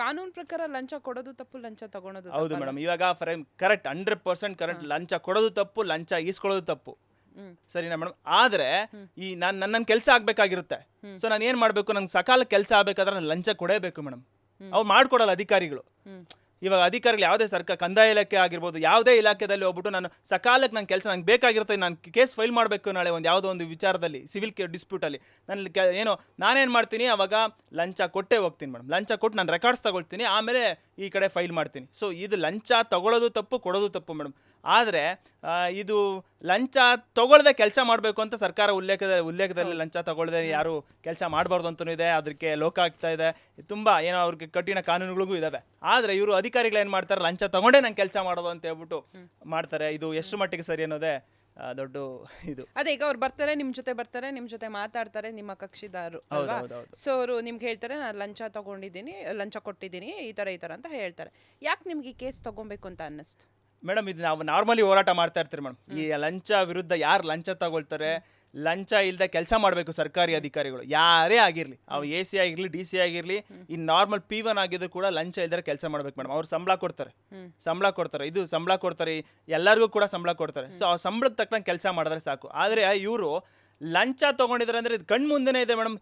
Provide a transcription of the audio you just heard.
ಕಾನೂನು ಪ್ರಕಾರ ಲಂಚ ಕೊಡೋದು ತಪ್ಪು ಲಂಚ ತಗೊಳೋದು ಹೌದು? ಮೇಡಮ್. ಇವಾಗ for correct hundred percent correct ಲಂಚ ಕೊಡೋದು ತಪ್ಪು ಲಂಚ ಈಸ್ಕೊಳ್ಳೋದು ತಪ್ಪು. ಸರಿನಾ ಮೇಡಮ್? ಆದ್ರೆ ಈ ನಾನು ನನ್ನ ಕೆಲಸ ಆಗ್ಬೇಕಾಗಿರುತ್ತೆ. ಸೊ ನಾನು ಏನ್ ಮಾಡ್ಬೇಕು? ನಂಗೆ ಸಕಾಲ ಕೆಲಸ ಆಗ್ಬೇಕಾದ್ರೆ ನಾನು ಲಂಚ ಕೊಡೇಬೇಕು ಮೇಡಮ್. ಅವ್ರು ಮಾಡ್ಕೊಡಲ್ಲ ಅಧಿಕಾರಿಗಳು. ಇವಾಗ ಅಧಿಕಾರಿಗಳು ಯಾವುದೇ ಸರ್ಕಾರ ಕಂದಾಯ ಇಲಾಖೆ ಆಗಿರ್ಬೋದು, ಯಾವುದೇ ಇಲಾಖೆದಲ್ಲಿ ಹೋಗ್ಬಿಟ್ಟು ನಾನು ಸಕಾಲಕ್ಕೆ ನನ್ನ ಕೆಲಸ ನಂಗೆ ಬೇಕಾಗಿರುತ್ತೆ, ನಾನು ಕೇಸ್ ಫೈಲ್ ಮಾಡಬೇಕು ನಾಳೆ ಒಂದು ಯಾವುದೋ ಒಂದು ವಿಚಾರದಲ್ಲಿ, ಸಿವಿಲ್ ಕೇರ್ ಡಿಸ್ಪ್ಯೂಟಲ್ಲಿ. ನಾನು ಕೆ, ಏನೋ, ನಾನೇನು ಮಾಡ್ತೀನಿ, ಅವಾಗ ಲಂಚ ಕೊಟ್ಟೇ ಹೋಗ್ತೀನಿ ಮೇಡಮ್. ಲಂಚ ಕೊಟ್ಟು ನಾನು ರೆಕಾರ್ಡ್ಸ್ ತಗೊಳ್ತೀನಿ, ಆಮೇಲೆ ಈ ಕಡೆ ಫೈಲ್ ಮಾಡ್ತೀನಿ. ಸೊ ಇದು ಲಂಚ ತಗೊಳ್ಳೋದು ತಪ್ಪು, ಕೊಡೋದು ತಪ್ಪು ಮೇಡಮ್. ಆದರೆ ಇದು ಲಂಚ ತಗೊಳ್ಳದೆ ಕೆಲಸ ಮಾಡಬೇಕು ಅಂತ ಸರ್ಕಾರ ಉಲ್ಲೇಖದ ಉಲ್ಲೇಖದಲ್ಲಿ ಲಂಚ ತಗೊಳ್ಳದೆ ಯಾರು ಕೆಲಸ ಮಾಡಬಾರ್ದು ಅಂತಲೂ ಇದೆ ಅದಕ್ಕೆ ಲೋಕ ಆಗ್ತಾ ಇದೆ ತುಂಬ ಏನೋ ಅವ್ರಿಗೆ ಕಠಿಣ ಕಾನೂನುಗಳಿಗೂ ಇದ್ದಾವೆ ಆದರೆ ಇವರು ಅಧಿಕಾರಿಗಳು ಏನು ಮಾಡ್ತಾರೆ ಲಂಚ ತಗೊಂಡೇ ನಂಗೆ ಕೆಲಸ ಮಾಡೋದು ಅಂತ ಹೇಳ್ಬಿಟ್ಟು ಮಾಡ್ತಾರೆ. ಇದು ಎಷ್ಟು ಮಟ್ಟಿಗೆ ಸರಿ ಅನ್ನೋದೇ ದೊಡ್ಡ ಇದು. ಅದೇ ಈಗ ಅವ್ರು ಬರ್ತಾರೆ ನಿಮ್ ಜೊತೆ ಬರ್ತಾರೆ ನಿಮ್ ಜೊತೆ ಮಾತಾಡ್ತಾರೆ ನಿಮ್ಮ ಕಕ್ಷಿದಾರರು ಅಲ್ವಾ? ಸೊ ಅವರು ನಿಮ್ಗೆ ಹೇಳ್ತಾರೆ ನಾನು ಲಂಚ ತಗೊಂಡಿದ್ದೀನಿ ಲಂಚ ಕೊಟ್ಟಿದ್ದೀನಿ ಈ ತರ ಈ ತರ ಅಂತ ಹೇಳ್ತಾರೆ. ಯಾಕೆ ನಿಮ್ಗೆ ಈ ಕೇಸ್ ತಗೊಬೇಕು ಅಂತ ಅನ್ನಿಸ್ತು? ಮೇಡಮ್, ಇದು ನಾವು ನಾರ್ಮಲಿ ಹೋರಾಟ ಮಾಡ್ತಾ ಇರ್ತೀರಿ ಮೇಡಮ್. ಈ ಲಂಚ ವಿರುದ್ಧ ಯಾರು ಲಂಚ ತಗೊಳ್ತಾರೆ? ಲಂಚ ಇಲ್ಲದೆ ಕೆಲಸ ಮಾಡಬೇಕು ಸರ್ಕಾರಿ ಅಧಿಕಾರಿಗಳು. ಯಾರೇ ಆಗಿರಲಿ, ಅವು ಎ ಸಿ ಆಗಿರಲಿ, ಡಿ ಸಿ ಆಗಿರಲಿ ಈ ನಾರ್ಮಲ್ ಪಿ ಒನ್ ಆಗಿದ್ರು ಕೂಡ ಲಂಚ ಇಲ್ದರೆ ಕೆಲಸ ಮಾಡ್ಬೇಕು ಮೇಡಮ್. ಅವ್ರು ಸಂಬಳ ಕೊಡ್ತಾರೆ. ಸಂಬಳ ಕೊಡ್ತಾರೆ. ಇದು ಸಂಬಳ ಕೊಡ್ತಾರೆ. ಎಲ್ಲರಿಗೂ ಕೂಡ ಸಂಬಳ ಕೊಡ್ತಾರೆ. ಸೊ ಆ ಸಂಬಳಕ್ಕೆ ತಕ್ಕಂಗೆ ಕೆಲಸ ಮಾಡಿದ್ರೆ ಸಾಕು. ಆದರೆ ಇವರು ಲಂಚ ತಗೊಂಡಿದ್ರೆ ಅಂದ್ರೆ ಇದು ಕಣ್ಣು ಮುಂದೆನೇ ಇದೆ ಮೇಡಮ್.